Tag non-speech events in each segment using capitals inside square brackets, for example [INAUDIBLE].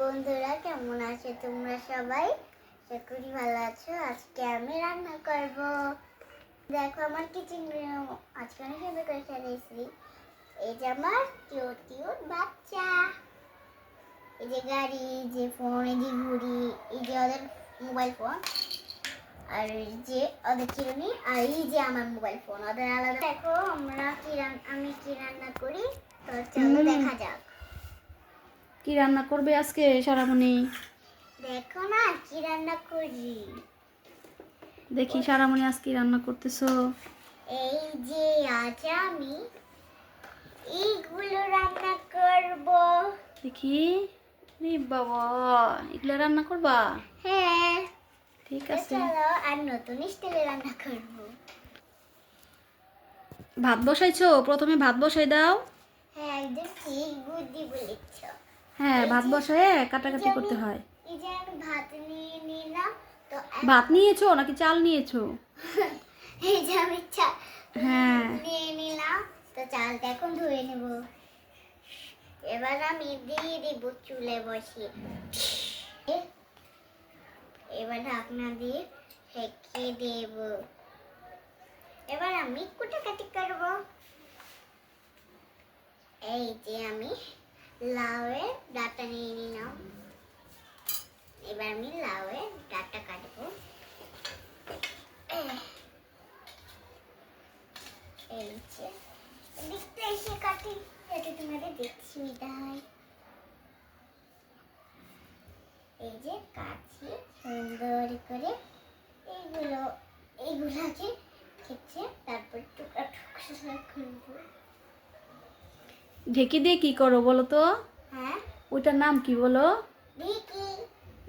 বন্ধুরা কেমন আছো তোমরা সবাই? করি ভালো আছো। আজকে আমি রান্না করব। দেখো আমার কিচেন আজকে আমি সুন্দর করে সাজিয়েছি এই যে আমার কিউট কিউট বাচ্চা। এই যে গাড়ি যে ফোন এই যে ঘুড়ি এই যে ওদের মোবাইল ফোন আর এই যে ওদের চিরুনি আর এই যে আমার মোবাইল ফোন ওদের আলাদা। দেখো আমরা কি আমি কি রান্না করি? তো চলো দেখা যাক। কি রান্না করবে আজকে সারামণি? দেখো না কি রান্না করি। দেখি সারামণি আজকে কি রান্না করতেছো। এই যে আজ আমি এইগুলো রান্না করব। দেখি। রে বাবা এগুলো রান্না করবা? হ্যাঁ। ঠিক আছে। চলো আর নতুন স্টাইলে রান্না করব। ভাত বসাইছো? প্রথমে ভাত বসাই দাও। হ্যাঁ একদম ঠিক বুদ্ধি বলেছ। হ্যাঁ ভাত বসায় কাটাকাটি করতে হয়। এই যে আমি ভাত নিয়ে নিলাম তো ভাত নিয়েছো নাকি চাল নিয়েছো? [LAUGHS] এই যে আমি চা হ্যাঁ। নিয়ে নিলাম তো চালটা এখন ধুয়ে নেব। এবার আমি দিয়ে দিব চুলে বসিয়ে। এবার ঢাকনা দিয়ে ঢেকে দেব। এবার আমি কুটাকাটি করব। এই যে আমি লাউয়ের ডাটা নিয়ে নিলাম। এবার আমি লাউয়ের ডাটা কাটবো। এই এসে কাটি, যাতে তোমাদের দেখতে সুবিধা হয়। এই যে কাছি সুন্দর করে এইগুলো এইগুলাকে খেচ্ছে তারপর টুকরা টুকরা করব ঢেকে দিয়ে কি করো বলো তো? হ্যাঁ। ওইটার নাম কি বলো?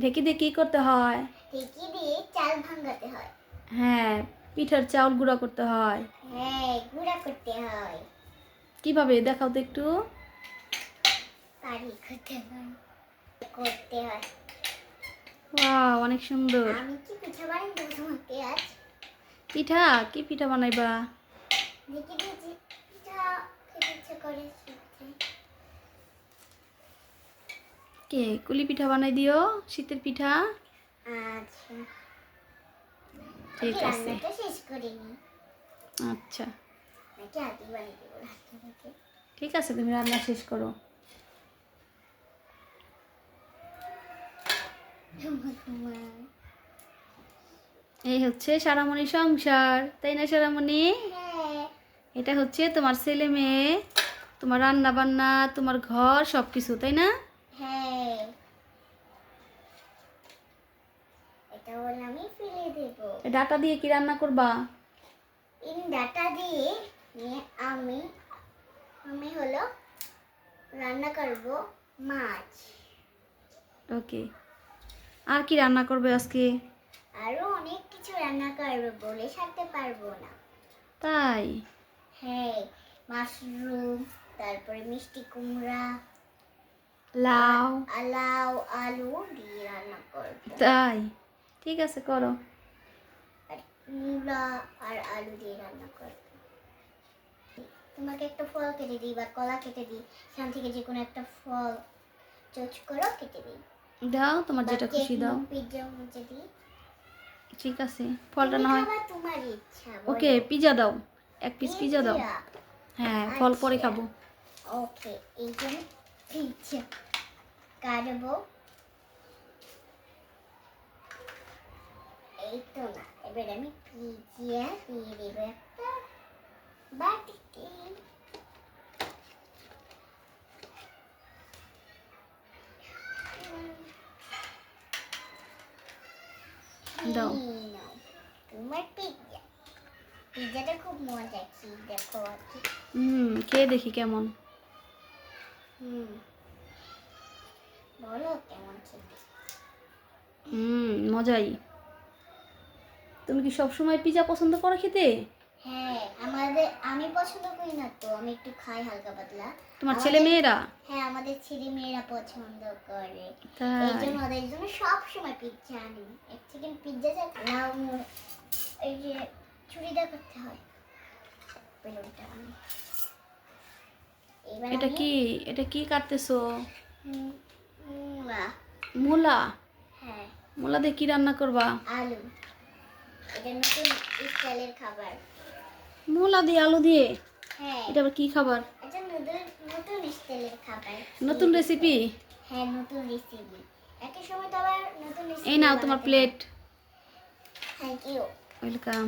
ঢেকি। দিয়ে কি করতে হয়? ঢেকি দিয়ে চাল ভাঙাতে হয়। হ্যাঁ পিঠার চাউল গুঁড়া করতে হয়। হ্যাঁ গুঁড়া করতে হয়। কীভাবে? দেখাও তো একটু। কারি করতে হয়। করতে হয়। ওয়াও অনেক সুন্দর। আমি কি পিঠা বানাই দেবো তোমাকে আজ? পিঠা? কি পিঠা বানাইবা? দেখি দেখি পিঠা খেতে ইচ্ছে করে। কে? কুলি পিঠা বানাই দিও শীতের পিঠা। আচ্ছা। ঠিক আছে। আচ্ছা। ঠিক আছে তুমি রান্না শেষ করো। [LAUGHS] এই হচ্ছে সারামণি সংসার তাই না সারামণি? হ্যাঁ। এটা হচ্ছে তোমার ছেলে মেয়ে তোমার রান্না বান্না তোমার ঘর সব কিছু তাই না হ্যাঁ এটা বলে আমি ফেলে দেবো এই ডাটা দিয়ে কি রান্না করবা? ইন ডাটা দিয়ে আমি আমি হলো রান্না করব মাছ। ওকে আর কি রান্না করবে আজকে? আরও অনেক কিছু রান্না করব বলে সারতে পারব না। তাই? হ্যাঁ মাশরুম তারপরে মিষ্টি কুমড়া লাউ। আলাউ আলু দিয়ে রান্না করব। তাই? ঠিক আছে করো। মূলা আর আলু দিয়ে রান্না করব। তোমাকে একটা ফল কেটে দিই বা কলা কেটে দিই সেখান থেকে যে কোনো একটা ফল চোচ করো কেটে দিই। দাও তোমার যেটা খুশি দাও। পিৎজা মুচে দিই। ঠিক আছে ফলটা না হয় তোমার ইচ্ছা ওকে পিজা দাও। এক পিস পিজা দাও। হ্যাঁ ফল পরে আচ্ছা। খাব। ওকে এই জন্য পিৎজা কাটবো। এই তো না এবার আমি পিৎজা দিয়ে দেবো একটা বাটিতে দাও। তোমার পিৎজাটা খুব মজা কি দেখো হুম খেয়ে দেখি কেমন। হুম বলো কেমন খেতে? হুম মজাই। তুমি কি সব সময় পিজা পছন্দ করো খেতে? হ্যাঁ আমাদের আমি পছন্দ করি না তো আমি একটু খাই হালকা পাতলা। তোমার ছেলে মেয়েরা? হ্যাঁ আমাদের ছেলে মেয়েরা পছন্দ করে। এই জন্য ওদের জন্য সব সময় পিৎজা আনি। এক চিকেন পিৎজা চাই লাউ এই যে চুড়িদার করতে হয় বেলুনটা এটা কি এটা কি কাটতেছো? হুম, মূলা? হ্যাঁ। মূলা দিয়ে কি রান্না করবা? আলু। এটা নতুন স্টাইলের খাবার। মূলা দিয়ে আলু দিয়ে? হ্যাঁ। এটা আবার কি খাবার? এটা নতুন নতুন স্টাইলের খাবার। নতুন রেসিপি হ্যাঁ নতুন রেসিপি একই সময় তো আবার নতুন রেসিপি এই নাও তোমার প্লেট থ্যাংক ইউ ওয়েলকাম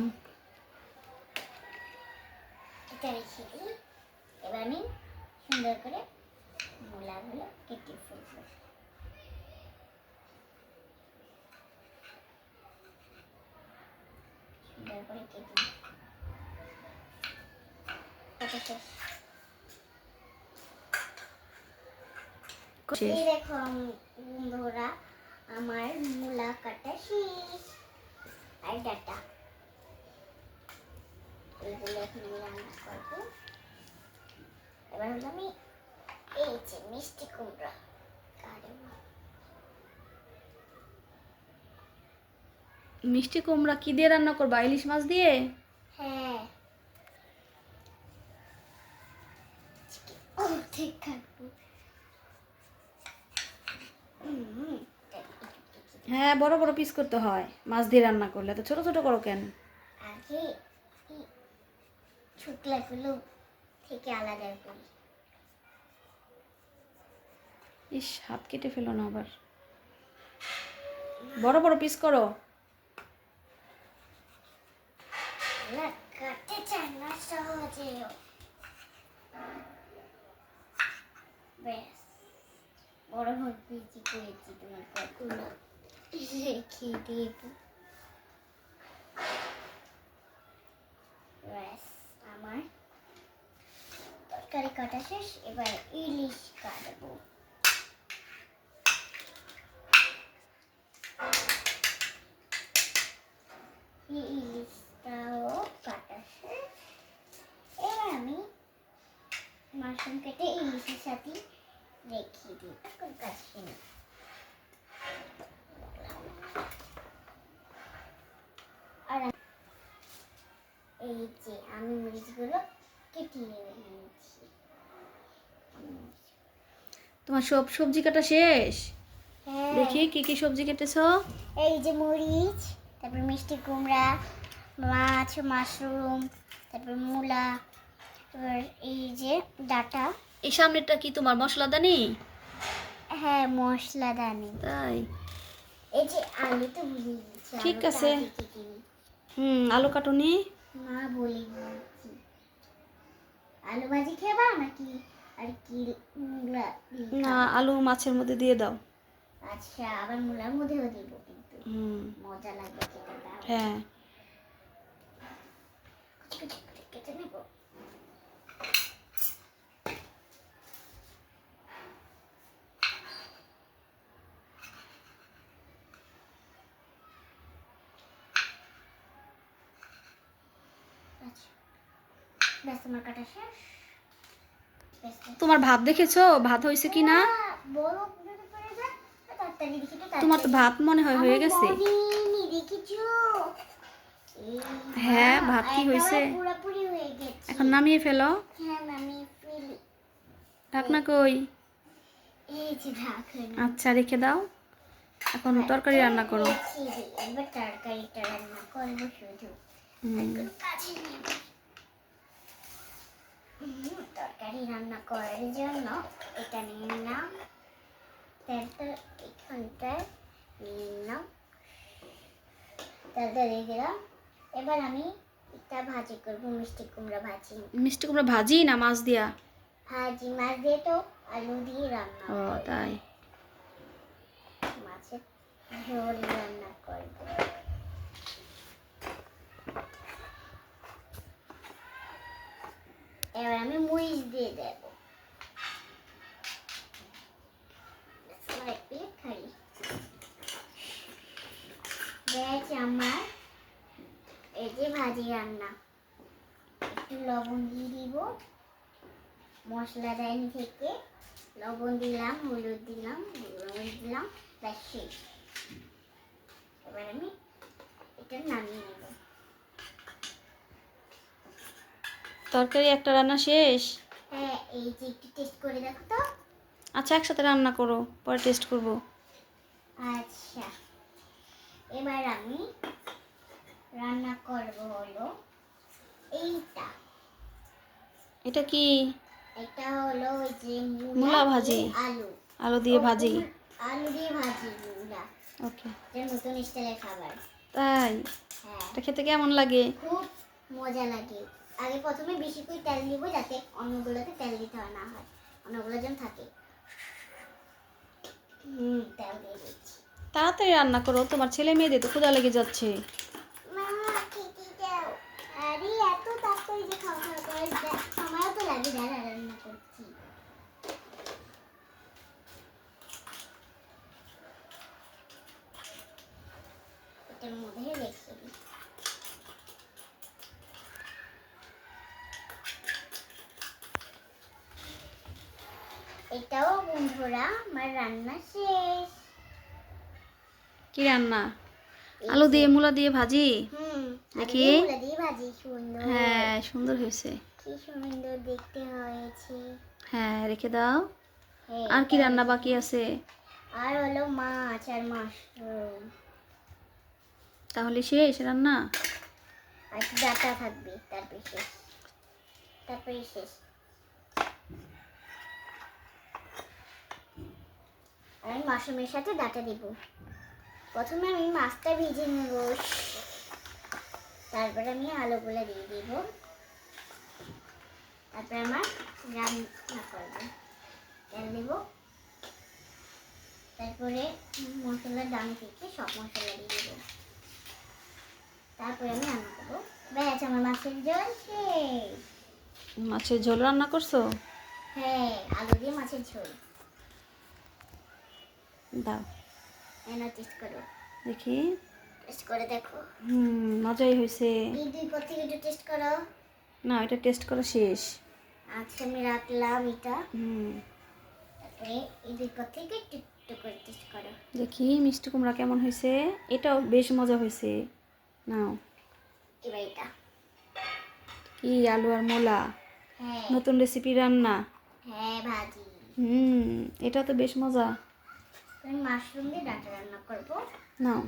এটা রেখে দিই। এবার আমি সুন্দর করে মূলাগুলো কেটে ফেলব। আমার মূলা কাটা শেষ ডাটা এইগুলো এবার হলো আমি এই যে মিষ্টি কুমড়া। মিষ্টি কুমড়া কি দিয়ে রান্না করবা? ইলিশ মাছ দিয়ে? হ্যাঁ। হ্যাঁ বড় বড় পিস করতে হয়। মাছ দিয়ে রান্না করলে। তো ছোট ছোট করো কেন? আগে এই থেকে আলাদা করি। ইস হাত কেটে ফেলো না আবার। বড় বড় পিস করো। না কাটতে চায় না সহজেও ব্যাস বড় হোক বেশি করেছি তোমার কতগুলো রেখে দেব ব্যাস আমার তরকারি কাটা শেষ এবার ইলিশ কাটবো এই ইলিশটাও কাটা শেষ এবার আমি মাশরুম কেটে ইলিশের সাথে রেখে দিই। এখন কাছে না আর এই যে আমি মরিচগুলো কেটে নিয়েছি। তোমার সব সবজি কাটা শেষ? হ্যাঁ। দেখি কি কি সবজি কেটেছো? এই যে মরিচ তারপর মিষ্টি কুমড়া মাছ মাশরুম তারপর মূলা এই যে ডাটা। এই সামনেরটা কি তোমার মশলাদানি? হ্যাঁ মশলা দানি তাই? এই যে আলু তো ভুলে গেছি ঠিক আছে। হুম আলু কাটুনি। না বলে আলু ভাজি খেবা নাকি? আর কি না আলু মাছের মধ্যে দিয়ে দাও। আচ্ছা আবার মূলার মধ্যেও দিব কিন্তু। হুম। মজা লাগবে খেতে হ্যাঁ। কেটে নেব আচ্ছা ব্যাস তোমার কাটা শেষ। ব্যাস, ব্যাস। তোমার ভাত দেখেছ? ভাত হয়েছে কি না? তোমার তো ভাত মনে হয় হয়ে গেছে। হ্যাঁ, ভাত কি হয়েছে? হয়ে। এখন নামিয়ে ফেলো। হ্যাঁ, ঢাকনা কই। আচ্ছা রেখে দাও। এখন তরকারি রান্না করো। তরকারিটা রান্না করব শুধু। হুম, একটু কাছে নিয়ে বসি। হুম, তরকারি রান্না করার জন্য এটা নিয়ে নিলাম তেলটা এখানটায় নিয়ে নিলাম তেলটা দিয়ে দিলাম এবার আমি এটা ভাজি করব মিষ্টি কুমড়া ভাজি। মিষ্টি কুমড়া ভাজি না মাছ দিয়া? ভাজি মাছ দিয়ে তো আলু দিয়ে রান্না ও। তাই। মাছের ঝোল রান্না করব। এবার আমি মরিচ দিয়ে দেবো। ব্যাস আমার। এই যে ভাজি রান্না। একটু লবণ দিয়ে দিব। মশলা ডাইনি থেকে। লবণ দিলাম, হলুদ দিলাম লবণ দিলাম, ব্যাস এবার আমি এটা নামিয়ে নেব তরকারি একটা রান্না শেষ? হ্যাঁ এই যে একটু টেস্ট করে দেখো তো। আচ্ছা একসাথে রান্না করো পরে টেস্ট করব। আচ্ছা এবার আমি রান্না করব হলো এইটা। এটা কি? এটা হলো ওই যে মূলা ভাজি। আলু। আলু দিয়ে ভাজি। আলু দিয়ে ভাজি মূলা। ওকে। এটা নতুন স্টাইলের খাবার। তাই? হ্যাঁ। এটা খেতে কেমন লাগে? খুব মজা লাগে। আগে প্রথমে বেশি করে তেল দিব যাতে অন্যগুলোতে তেল দিতে হয় না হয়। অন্যগুলো যেন থাকে। হুম তেল দিয়ে দিচ্ছি। তাড়াতাড়ি রান্না করো তোমার ছেলে মেয়েদের তো ক্ষুধা লেগে যাচ্ছে। মামা খেতে দাও আরে এত তাড়াতাড়ি যে খাওয়া খাওয়া করে দেখ, সময়ও তো লাগে দাঁড়া রান্না করছি এটার মধ্যে রেখে দিই এটাও বন্ধুরা আমার রান্না শেষ। কি রান্না? আলু দিয়ে মূলা দিয়ে ভাজি? দেখি। হ্যাঁ সুন্দর হয়েছে। কি সুন্দর দেখতে হয়েছে। হ্যাঁ রেখে দাও। হ্যাঁ, আর কি রান্না বাকি আছে? আর হলো মাছ আর মাশরুম। তাহলে শেষ রান্না? আর ডাটা থাকবে তারপরে শেষ। তারপরে শেষ। আমি মাশরুমের সাথে ডাটা দিব। প্রথমে আমি মাছটা ভিজে নেব। তারপরে আমি আলুগুলো দিয়ে দিব। তারপরে আমার রান্না করব। তেল দেব। তারপরে মশলার দাম থেকে সব মশলা দিয়ে দেবো। তারপরে আমি রান্না করব। ব্যাস আমার মাছের জল শেষ। মাছের ঝোল রান্না করছ? হ্যাঁ আলু দিয়ে মাছের ঝোল। দাও। এনে টেস্ট করো। দেখি। টেস্ট করে দেখো। হুম মজাই হয়েছে এই দুই পর একটু টেস্ট করো। না এটা টেস্ট করা শেষ। আচ্ছা আমি রাখলাম এটা। হুম। তারপরে এই দুই পর একটু একটু করে টেস্ট করো। দেখি মিষ্টি কুমড়া কেমন হয়েছে এটাও বেশ মজা হয়েছে নাও। এবার এটা। কি আলু আর মোলা? হ্যাঁ। নতুন রেসিপি রান্না? হ্যাঁ ভাজি। হুম এটা তো বেশ মজা। আমি মাশরুম দিয়ে ডাটা রান্না করব। নাও।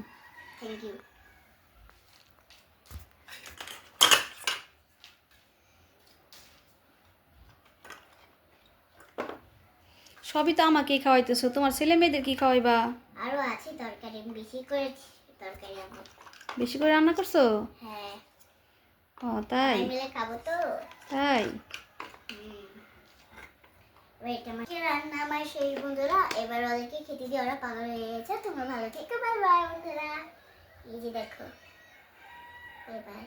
থ্যাংক ইউ সবই তো আমাকেই খাওয়াইতেছো। তোমার ছেলে মেয়েদের কি খাওয়াইবা? আরও আছে তরকারি বেশি করেছি তরকারি আমার বেশি করে রান্না করছ? হ্যাঁ। ও তাই? মিলে খাব তো? তাই? ওয়েট আমার রান্না এবার খেতে দিয়ে ওরা বাই বাই দেখো। বাই